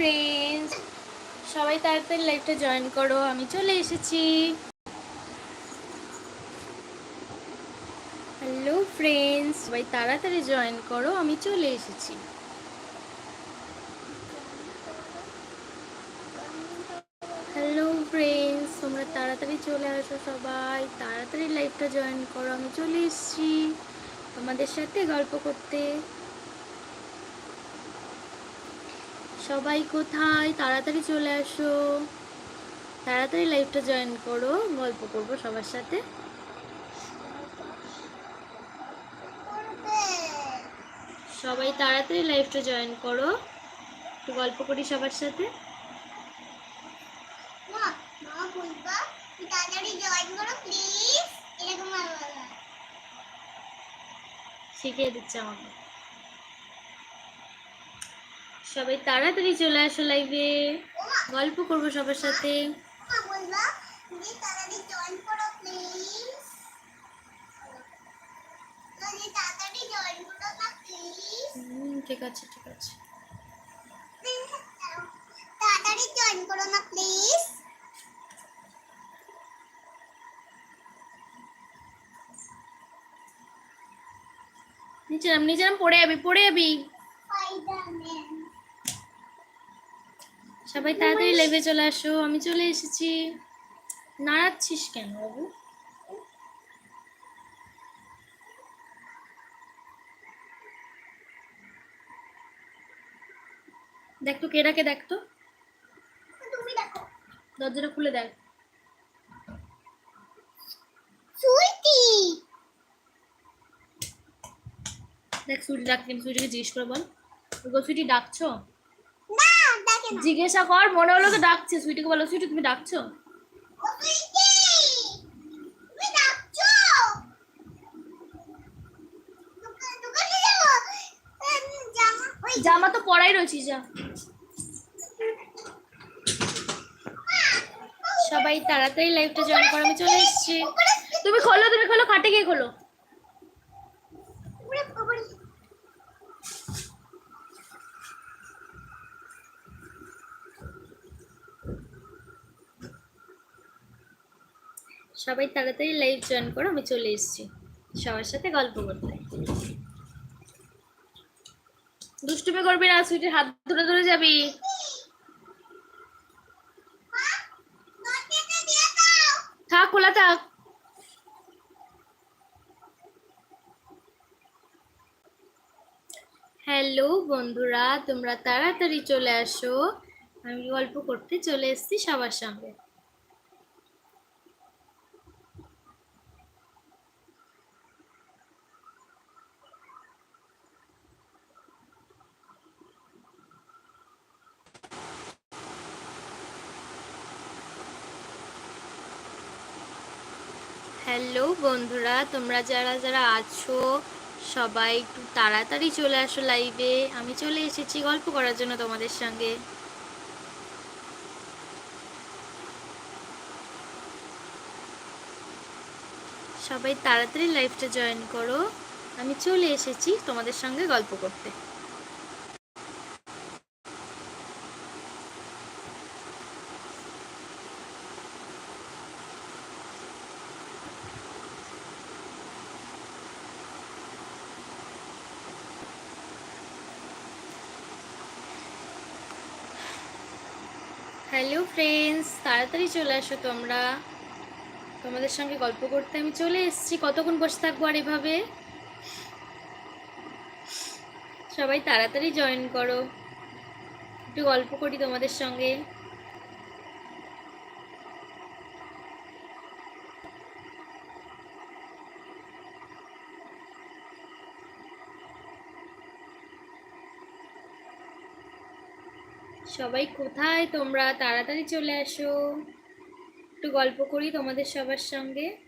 Friends সবাই তাড়াতাড়ি লাইভটা জয়েন করো, আমি চলে এসেছি। হ্যালো ফ্রেন্ডস সবাই তাড়াতাড়ি জয়েন করো, আমি চলে এসেছি। হ্যালো ফ্রেন্ডস তোমরা তাড়াতাড়ি চলে আসো সবাই, তাড়াতাড়ি লাইভটা জয়েন করো, আমি চলে এসেছি। তোমাদের সাথে গল্প করতে। সবাই কোথায়? তাড়াতাড়ি চলে আসো। তাড়াতাড়ি লাইভটা জয়েন করো। গল্প করব সবার সাথে। সবাই তাড়াতাড়ি লাইভটা জয়েন করো। একটু গল্প করি সবার সাথে। শিখিয়ে দিচ্ছে বলবা তুই তাড়াতাড়ি জয়েন করো প্লিজ এরকম আর বলো না। শিখিয়ে দিচ্ছে আমাকে সবাই তাড়াতাড়ি চলে আসো লাইভে গল্প করব সবার সাথে। ঠিক আছে ঠিক আছে। তাড়াতাড়ি জয়েন নিচে নাম নিচে নাম পড়ে যাবি পড়ে যাবি। সবাই তাড়াতাড়ি লেভে চলে আসো আমি চলে এসেছি। নাড়াচ্ছিস কেন বাবু? দেখ তো কে ডাকে দেখ তো। তুমি দেখো। দরজাটা খুলে দেখ। সুইটি দেখ সুইটি ডাকতে সুইটিকে জিজ্ঞেস করে বল। গো সুইটি ডাকছো? জিজ্ঞাসা কর, মনে হলো তো ডাকছে। সুইটিকে বলো, সুইটি, তুমি ডাকছো? জামা তো পরাই রয়েছিস যা। সবাই তাড়াতাড়ি লাইভটা জয়েন করো, আমি চলে এসেছি। তুমি খোলো তুমি খোলো, খাটে গিয়ে খোলো। সবাই তাড়াতাড়ি লাইভ জয়েন করো, আমি চলে এসেছি। সবার সাথে গল্প করতে। দুষ্টুমি করবি না, সুইটির হাত ধরে ধরে যাবি। থাক, খোলা থাক। হ্যালো বন্ধুরা, তোমরা তাড়াতাড়ি চলে আসো। আমি গল্প করতে চলে এসেছি সবার সঙ্গে হ্যালো বন্ধুরা, তোমরা যারা যারা আছো, সবাই একটু তাড়াতাড়ি চলে আসো লাইভে আমি চলে এসেছি গল্প করার জন্য তোমাদের সঙ্গে। সবাই তাড়াতাড়ি লাইভটা জয়েন করো। আমি চলে এসেছি তোমাদের সঙ্গে গল্প করতে হ্যালো ফ্রেন্ডস তাড়াতাড়ি চলে আসো তোমরা। তোমাদের সঙ্গে গল্প করতে আমি চলে এসেছি। কতক্ষণ বসে থাকব আর এভাবে? সবাই তাড়াতাড়ি জয়েন করো। একটু গল্প করি তোমাদের সঙ্গে। সবাই কোথায়? তোমরা তাড়াতাড়ি চলে আসো। একটু গল্প করি তোমাদের সবার সঙ্গে।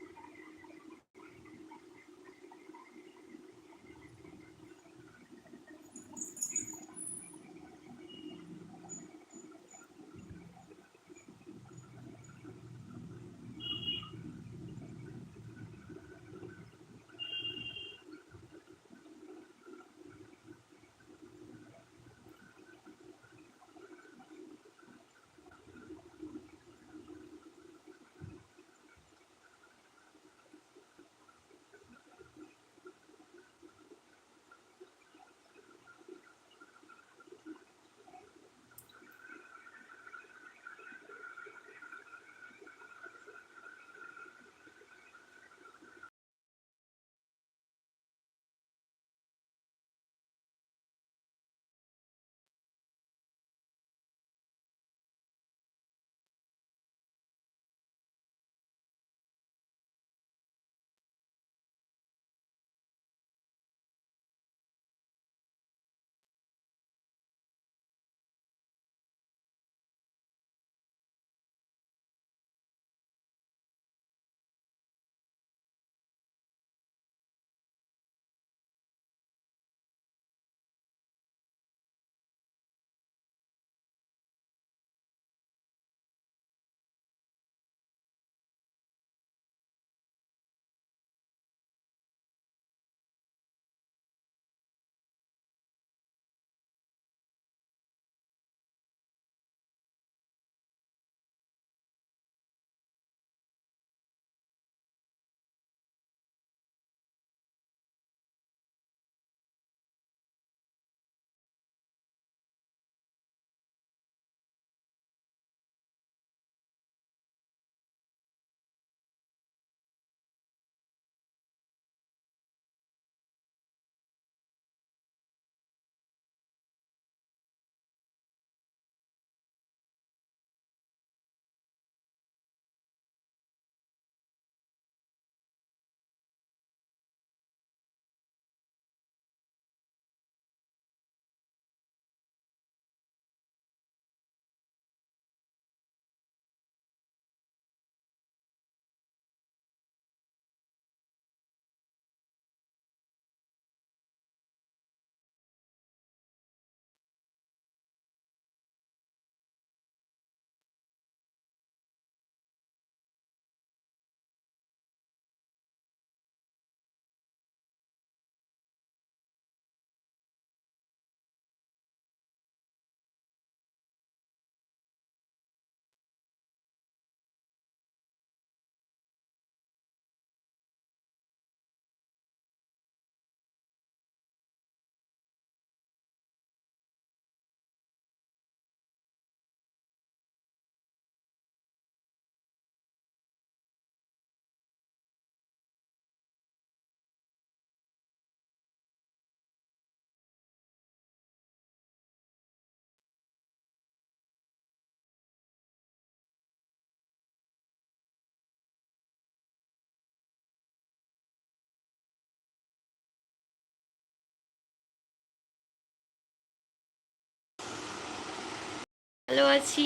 ভালো আছি।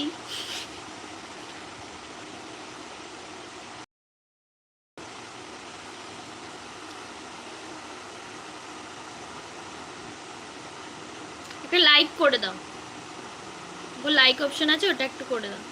একটা লাইক করে দাও। লাইক অপশন আছে ওটা একটু করে দাও।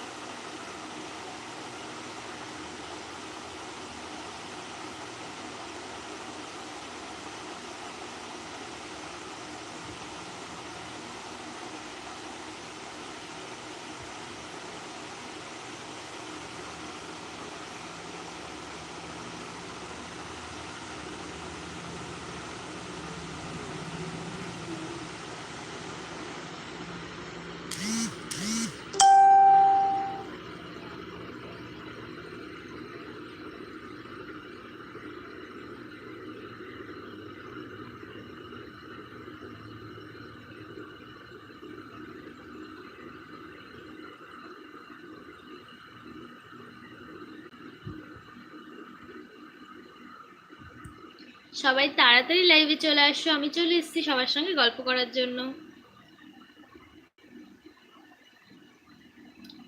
সবাই তাড়াতাড়ি লাইভে চলে আসো, আমি চলে এসেছি সবার সঙ্গে গল্প করার জন্য।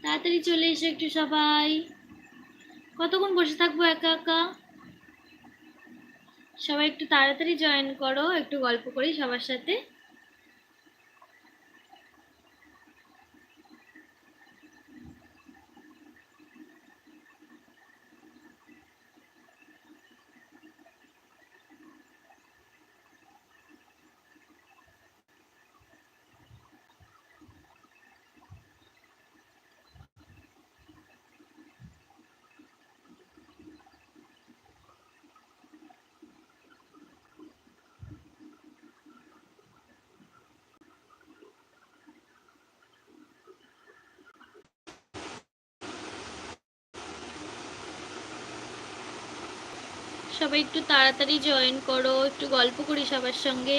তাড়াতাড়ি চলে এসো একটু সবাই। কতক্ষণ বসে থাকব একা একা? সবাই একটু তাড়াতাড়ি জয়েন করো, একটু গল্প করি সবার সাথে। সবাই একটু তাড়াতাড়ি জয়েন করো, একটু গল্প করি সবার সঙ্গে।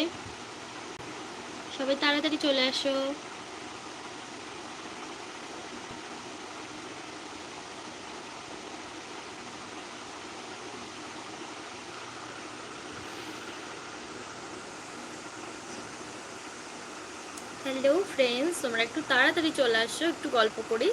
সবাই তাড়াতাড়ি চলে আসো। হ্যালো ফ্রেন্ডস তোমরা একটু তাড়াতাড়ি চলে আসো, একটু গল্প করি।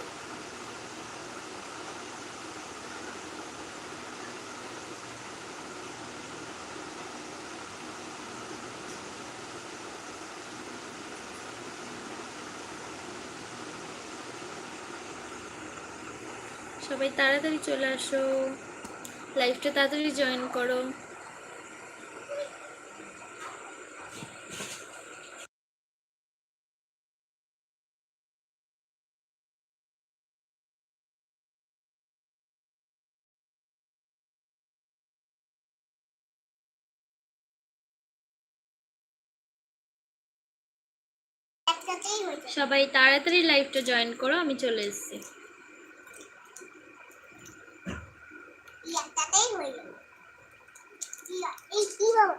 সবাই তাড়াতাড়ি চলে আসো। লাইভটা তাড়াতাড়ি জয়েন করো। সবাই তাড়াতাড়ি লাইভটা জয়েন করো আমি চলে এসেছি এই একটাতেই হয়ে যাবে এই- এই কি বাবা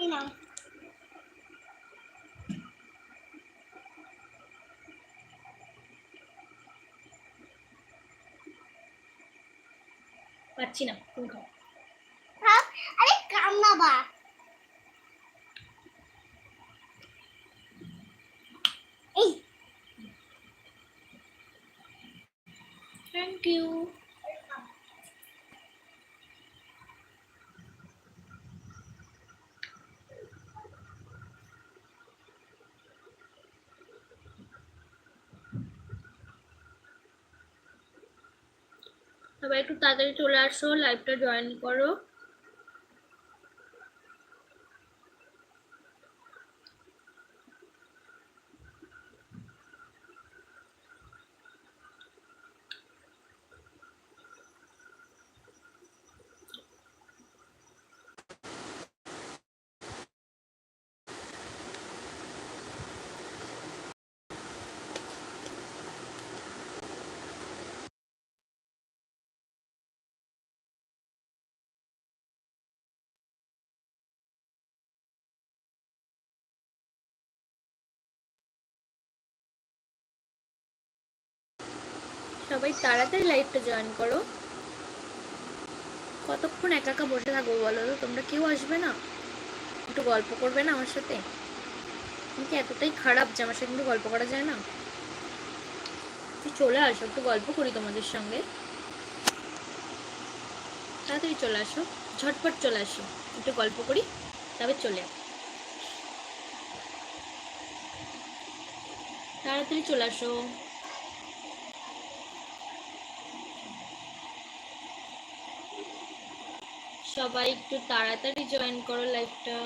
এই নাও পাচ্ছি না তুমি খাও থাক। আরে কান্না বা এই থ্যাংক ইউ সবাই একটু তাড়াতাড়ি চলে আসো লাইভটা জয়েন করো। সবাই তাড়াতাড়ি লাইভটা জয়েন করো। কতক্ষণ একা একা বসে থাকব বলো তো? তোমরা কেউ আসবে না। একটু গল্প করবে না আমার সাথে? তুমি কি এতটাই খারাপ যে আমার সাথে কিন্তু গল্প করা যায় না? তুই চলে আসো, একটু গল্প করি তোমাদের সঙ্গে। তাড়াতাড়ি চলে আসো, ঝটপট চলে আসো। একটু গল্প করি, তবে চলে আসো। তাড়াতাড়ি চলে আসো। সবাই একটু তাড়াতাড়ি জয়েন করো লাইভটা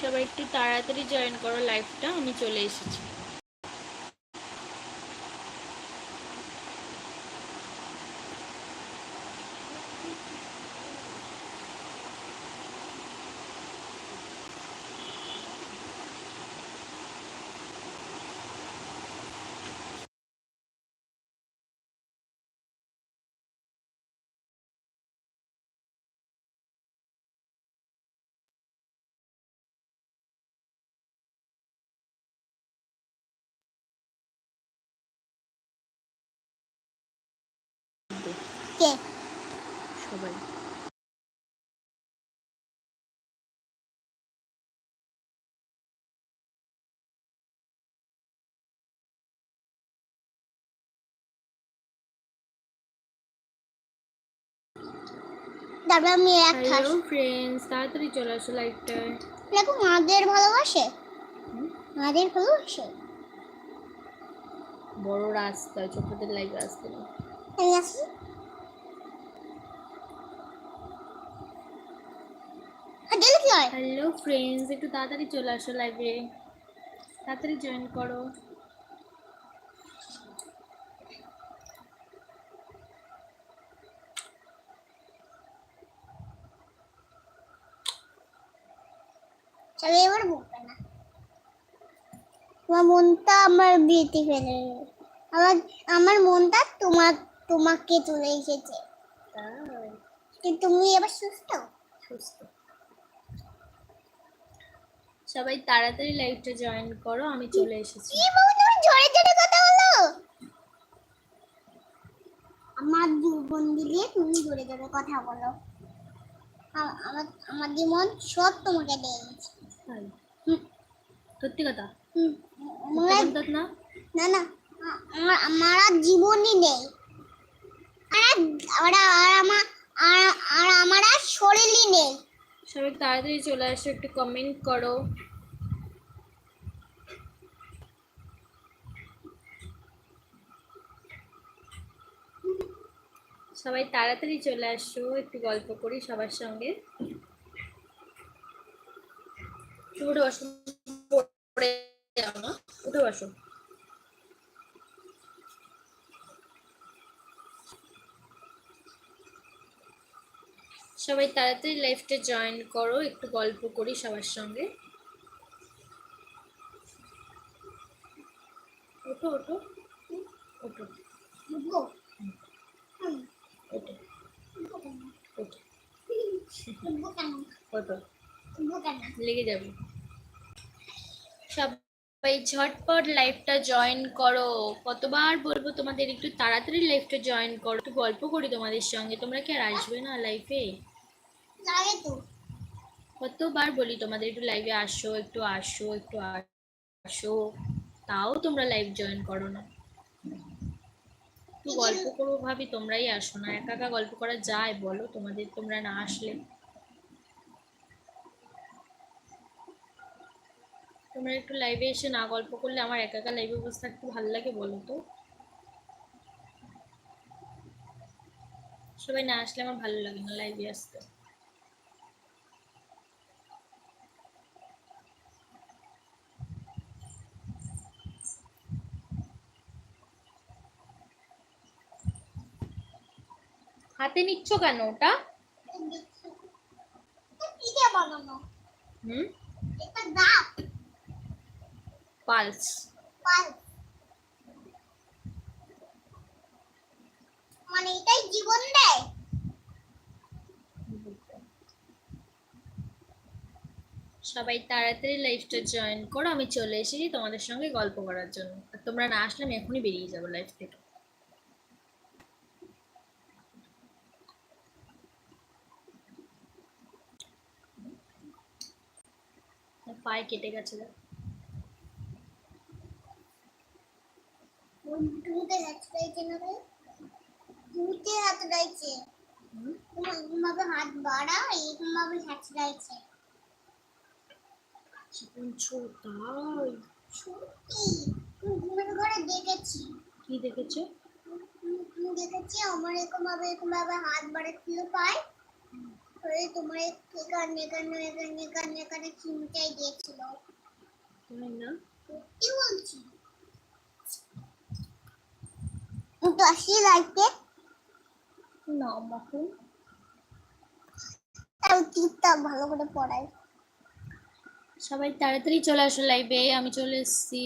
সবাই একটু তাড়াতাড়ি জয়েন করো লাইভটা আমি চলে এসেছি। কে সবাই। তারপর আমি এক হ্যালো ফ্রেন্ডস তাড়াতাড়ি চলে আসো লাইভটায় দেখো মাদের ভালোবাসে? মাদের ভালোবাসে? বড় রাস্তা ছোটদের লাইভ রাস্তা আমি আসি? গেলে কি হয়? হ্যালো ফ্রেন্ডস একটু তাড়াতাড়ি চলে আসো লাইভে তাড়াতাড়ি জয়েন করো। চলে এবার বলবে না। তোমার মনটা আমার বিয়েতে ফেলে। আমার আমার মনটা তোমার তোমাকে চলে এসেছে। তুমি এবার সুস্থ? সুস্থ। সবাই তাড়াতাড়ি লাইভটা জয়েন করো আমি চলে এসেছি। কি বাবু তুমি জোরে জোরে কথা বলো। আমার জীবন দিলে তুমি জোরে জোরে কথা বলো। আমার আমার জীবন সব তোমাকে দিয়েছি। হুম, সত্যি কথা? আমার না? না না। আমার আমার জীবনই নেই। আর আর আর আমার আর আর আমার শরীরই নেই। সবাই তাড়াতাড়ি চলে আসো, একটু কমেন্ট করো। সবাই তাড়াতাড়ি চলে আসো, একটু গল্প করি সবার সঙ্গে। উঠে বসো উঠে বসো। সবাই তাড়াতাড়ি লাইফটা জয়েন করো একটু গল্প করি সবার সঙ্গে? লেগে যাবে। সবাই ঝটপট লাইফটা জয়েন করো। কতবার বলব তোমাদের একটু তাড়াতাড়ি লাইফটা জয়েন করো। একটু গল্প করি তোমাদের সঙ্গে। তোমরা কি আর আসবে না লাইফে লাগে তো। কতবার বলি তোমাদের একটু লাইভে আসো, একটু আসো একটু আসো, তাও তোমরা লাইভ জয়েন করো না। একটু গল্প করব ভাবি, তোমরাই আসো না, একা একা গল্প করা যায়, বলো তোমাদের তোমরা না আসলে। তোমরা একটু লাইভে এসে না গল্প করলে আমার একা একা লাইভে বসে থাকতে ভালো লাগে, বলো তো। সবাই না আসলে আমার ভালো লাগে না লাইভে আসতে। হাতে নিচ্ছ কেন ওটা? পালস। মানে এটাই জীবন দেয় সবাই তাড়াতাড়ি লাইফটা জয়েন করো, আমি চলে এসেছি তোমাদের সঙ্গে গল্প করার জন্য। তোমরা না আসলে আমি এখনই বেরিয়ে যাব লাইফ থেকে। পায়ে কেটে গেছে। হাত বাড়া জীবন সত্যি? ঘুমের ঘরে দেখেছি। কি দেখেছ? আমি দেখেছি? আমার এরকম ভাবে এরকম ভাবে হাত বাড়াচ্ছিল পায় তোমার এখানে এখানে এখানে এখানে এখানে চিমটাই দিয়েছিল। তাই না? সত্যি বলছি। তো আসি লাইফে না মাখন তাও টিপটা ভালো করে পড়াই। সবাই তাড়াতাড়ি চলে আসো লাইভে আমি চলে এসেছি।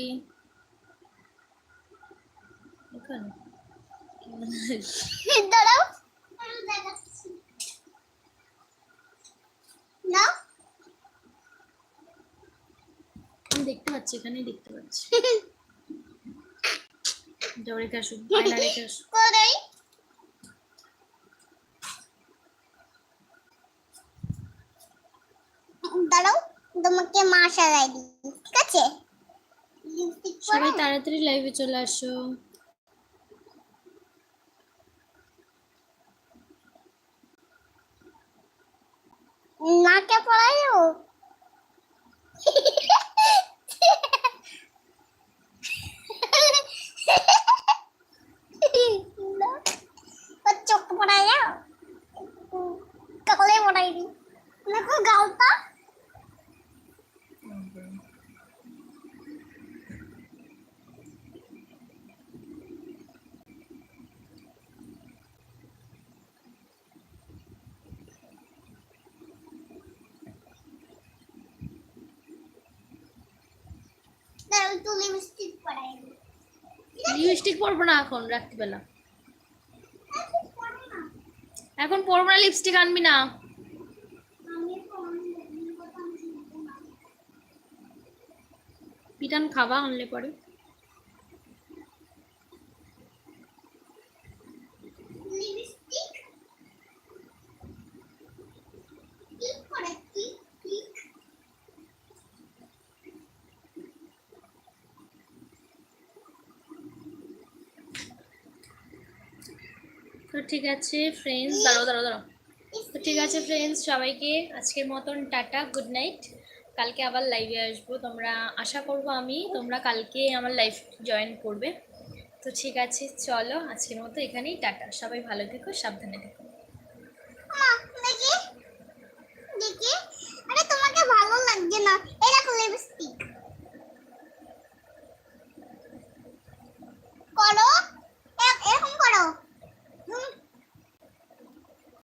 এখানে। দাঁড়াও। আমি না? আমি দেখতে পাচ্ছি এখানেই দেখতে পাচ্ছি। যাও রেখে রেখে দাঁড়াও তোমাকে মা সাজাই দিই ঠিক আছে? সবাই তাড়াতাড়ি লাইভে চলে আসো। একটু লিপস্টিক পরাই লিপস্টিক পরবো না এখন রাত্রিবেলা। এখন পরবো না লিপস্টিক আনবি না। পিটান খাবা আনলে পরে লিপস্টিক টিক করে টিক টিক তো ঠিক আছে ফ্রেন্ডস দাঁড়াও দাঁড়াও দাঁড়াও। তো ঠিক আছে ফ্রেন্ডস সবাইকে আজকের মতন টাটা গুড নাইট কালকে আবার লাইভে আসব। তোমরা, আশা করব আমি, তোমরা কালকে আমার লাইভ জয়েন করবে। তো ঠিক আছে, চলো আজকের মতো এখানেই, টাটা। সবাই ভালো থেকো, সাবধানে থেকো।